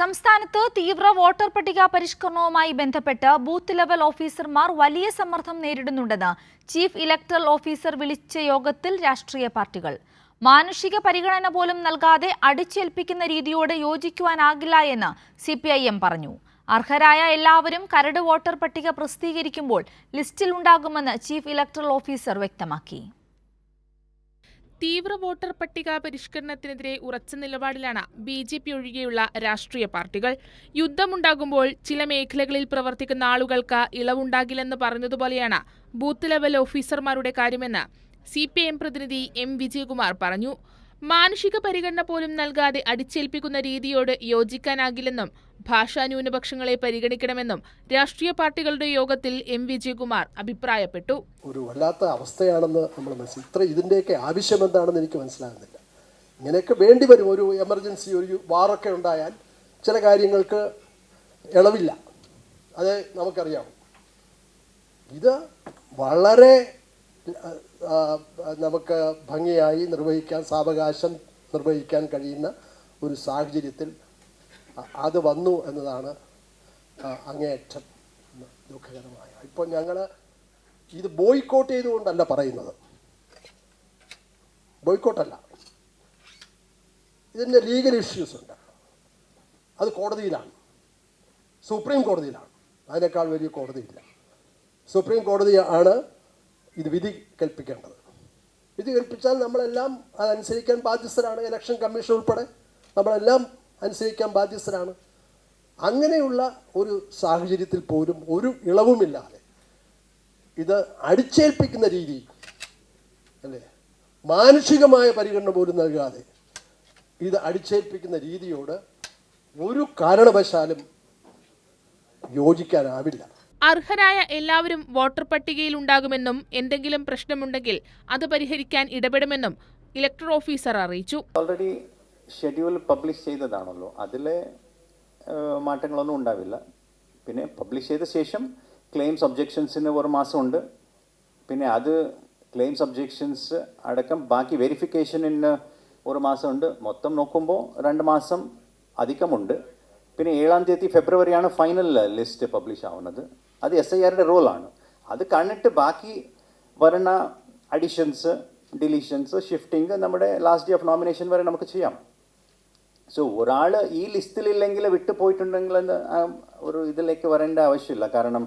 സംസ്ഥാനത്ത് തീവ്ര വോട്ടർ പട്ടിക പരിഷ്കരണവുമായി ബന്ധപ്പെട്ട് ബൂത്ത് ലെവൽ ഓഫീസർമാർ വലിയ സമ്മർദ്ദം നേരിടുന്നുണ്ടെന്ന് ചീഫ് ഇലക്ടറൽ ഓഫീസർ വിളിച്ച യോഗത്തിൽ രാഷ്ട്രീയ പാർട്ടികൾ. മാനുഷിക പരിഗണന പോലും നൽകാതെ അടിച്ചേൽപ്പിക്കുന്ന രീതിയോട് യോജിക്കുവാനാകില്ല എന്ന് സി പറഞ്ഞു. അർഹരായ എല്ലാവരും കരട് വോട്ടർ പട്ടിക പ്രസിദ്ധീകരിക്കുമ്പോൾ ലിസ്റ്റിൽ ഉണ്ടാകുമെന്ന് ചീഫ് ഇലക്ടറൽ ഓഫീസർ വ്യക്തമാക്കി. തീവ്ര വോട്ടർ പട്ടിക പരിഷ്കരണത്തിനെതിരെ ഉറച്ച നിലപാടിലാണ് ബി ജെ പി ഒഴികെയുള്ള രാഷ്ട്രീയ പാർട്ടികൾ. യുദ്ധമുണ്ടാകുമ്പോൾ ചില മേഖലകളിൽ പ്രവർത്തിക്കുന്ന ആളുകൾക്ക് ഇളവുണ്ടാകില്ലെന്ന് പറഞ്ഞതുപോലെയാണ് ബൂത്ത് ലെവൽ ഓഫീസർമാരുടെ കാര്യമെന്ന് സി പി എം പ്രതിനിധി എം വിജയകുമാർ പറഞ്ഞു. മാനുഷിക പരിഗണന പോലും നൽകാതെ അടിച്ചേൽപ്പിക്കുന്ന രീതിയോട് യോജിക്കാനാകില്ലെന്നും ഭാഷാ ന്യൂനപക്ഷങ്ങളെ പരിഗണിക്കണമെന്നും രാഷ്ട്രീയ പാർട്ടികളുടെ യോഗത്തിൽ എം വിജയകുമാർ അഭിപ്രായപ്പെട്ടു. ഒരു വല്ലാത്ത അവസ്ഥയാണെന്ന് നമ്മൾ മനസ്സിൽ ഇത്ര ഇതിന്റെയൊക്കെ ആവശ്യം എന്താണെന്ന് എനിക്ക് മനസ്സിലാകുന്നില്ല. ഇങ്ങനെയൊക്കെ വേണ്ടി വരും. ഒരു എമർജൻസി ഒരു വാറൊക്കെ ഉണ്ടായാൽ ചില കാര്യങ്ങൾക്ക് ഇളവില്ല. അത് നമുക്കറിയാം ഇത് വളരെ നമുക്ക് ഭംഗിയായി നിർവഹിക്കാൻ സാവകാശം നിർവഹിക്കാൻ കഴിയുന്ന ഒരു സാഹചര്യത്തിൽ അത് വന്നു എന്നതാണ് അങ്ങേയറ്റം ദുഃഖകരമായ. ഇപ്പോൾ ഞങ്ങൾ ഇത് ബോയ്ക്കോട്ട് ചെയ്തുകൊണ്ടല്ല പറയുന്നത്. ബോയ്ക്കോട്ടല്ല. ഇതിന്റെ ലീഗൽ ഇഷ്യൂസ് ഉണ്ട്. അത് കോടതിയിലാണ്. സുപ്രീം കോടതിയിലാണ്. അതിനേക്കാൾ വലിയ കോടതിയില്ല. സുപ്രീം കോടതി ആണ് ഇത് വിധി കൽപ്പിക്കേണ്ടത്. വിധി കൽപ്പിച്ചാൽ നമ്മളെല്ലാം അതനുസരിക്കാൻ ബാധ്യസ്ഥരാണ്. ഇലക്ഷൻ കമ്മീഷൻ ഉൾപ്പെടെ നമ്മളെല്ലാം അനുസരിക്കാൻ ബാധ്യസ്ഥരാണ്. അങ്ങനെയുള്ള ഒരു സാഹചര്യത്തിൽ പോലും ഒരു ഇളവുമില്ലാതെ ഇത് അടിച്ചേൽപ്പിക്കുന്ന രീതി അല്ലേ? മാനുഷികമായ പരിഗണന പോലും നൽകാതെ ഇത് അടിച്ചേൽപ്പിക്കുന്ന രീതിയോട് ഒരു കാരണവശാലും യോജിക്കാനാവില്ല. അർഹരായ എല്ലാവരും വോട്ടർ പട്ടികയിൽ ഉണ്ടാകുമെന്നും എന്തെങ്കിലും പ്രശ്നമുണ്ടെങ്കിൽ അത് പരിഹരിക്കാൻ ഇടപെടുമെന്നും ഇലക്ടർ ഓഫീസർ അറിയിച്ചു. ഓൾറെഡി ഷെഡ്യൂൾ പബ്ലിഷ് ചെയ്തതാണല്ലോ. അതിലെ മാറ്റങ്ങളൊന്നും ഉണ്ടാവില്ല. പിന്നെ പബ്ലിഷ് ചെയ്ത ശേഷം ക്ലെയിംസ് ഒബ്ജെക്ഷൻസിന് ഒരു മാസമുണ്ട്. പിന്നെ അത് ക്ലെയിംസ് ഒബ്ജെക്ഷൻസ് അടക്കം ബാക്കി വെരിഫിക്കേഷനിന് ഒരു മാസമുണ്ട്. മൊത്തം നോക്കുമ്പോൾ രണ്ട് മാസം അധികമുണ്ട്. പിന്നെ ഏഴാം തീയതി ഫെബ്രുവരിയാണ് ഫൈനൽ ലിസ്റ്റ് പബ്ലിഷ് ആവുന്നത്. അത് എസ് ഐ ആറുടെ റോളാണ്. അത് കണ്ടിട്ട് ബാക്കി വരുന്ന അഡിഷൻസ് ഡിലീഷൻസ് ഷിഫ്റ്റിംഗ് നമ്മുടെ ലാസ്റ്റ് ഡേ ഓഫ് നോമിനേഷൻ വരെ നമുക്ക് ചെയ്യാം. സോ ഒരാൾ ഈ ലിസ്റ്റിലില്ലെങ്കിൽ വിട്ടു പോയിട്ടുണ്ടെങ്കിൽ എന്ന് ഒരു ഇതിലേക്ക് വരേണ്ട ആവശ്യമില്ല. കാരണം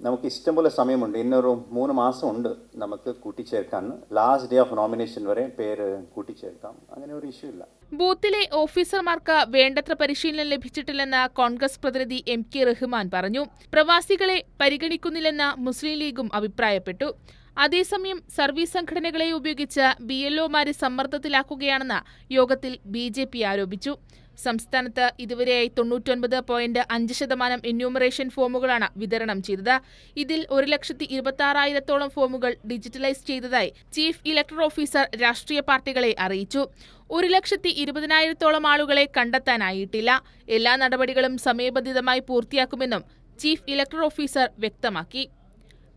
നമുക്ക് ഇഷ്ടംപോലെ സമയമുണ്ട്. ഇന്നൊരു മൂന്ന് മാസമുണ്ട് നമുക്ക് കൂട്ടിച്ചേർക്കാൻ. ലാസ്റ്റ് ഡേ ഓഫ് നോമിനേഷൻ വരെ പേര് കൂട്ടിച്ചേർക്കാം. അങ്ങനെ ഒരു ഇഷ്യൂ ഇല്ല. ബൂത്തിലെ ഓഫീസർമാർക്ക് വേണ്ടത്ര പരിശീലനം ലഭിച്ചിട്ടില്ലെന്ന് കോൺഗ്രസ് പ്രതിനിധി എം കെ റഹ്മാൻ പറഞ്ഞു. പ്രവാസികളെ പരിഗണിക്കുന്നില്ലെന്ന് മുസ്ലിം ലീഗും അഭിപ്രായപ്പെട്ടു. അതേസമയം സർവീസ് സംഘടനകളെ ഉപയോഗിച്ച് ബി എൽഒമാരെ സമ്മർദ്ദത്തിലാക്കുകയാണെന്ന് യോഗത്തിൽ ബി ജെ പി ആരോപിച്ചു. സംസ്ഥാനത്ത് ഇതുവരെയായി തൊണ്ണൂറ്റൊൻപത് പോയിന്റ് അഞ്ച് ശതമാനം എന്യൂമറേഷൻ ഫോമുകളാണ് വിതരണം ചെയ്തത്. ഇതിൽ ഒരു ലക്ഷത്തി ഇരുപത്തി ഫോമുകൾ ഡിജിറ്റലൈസ് ചെയ്തതായി ചീഫ് ഇലക്ടർ ഓഫീസർ രാഷ്ട്രീയ പാർട്ടികളെ അറിയിച്ചു. ഒരു ലക്ഷത്തി ഇരുപതിനായിരത്തോളം ആളുകളെ കണ്ടെത്താനായിട്ടില്ല. എല്ലാ നടപടികളും സമയബന്ധിതമായി പൂർത്തിയാക്കുമെന്നും ചീഫ് ഇലക്ടർ ഓഫീസർ വ്യക്തമാക്കി.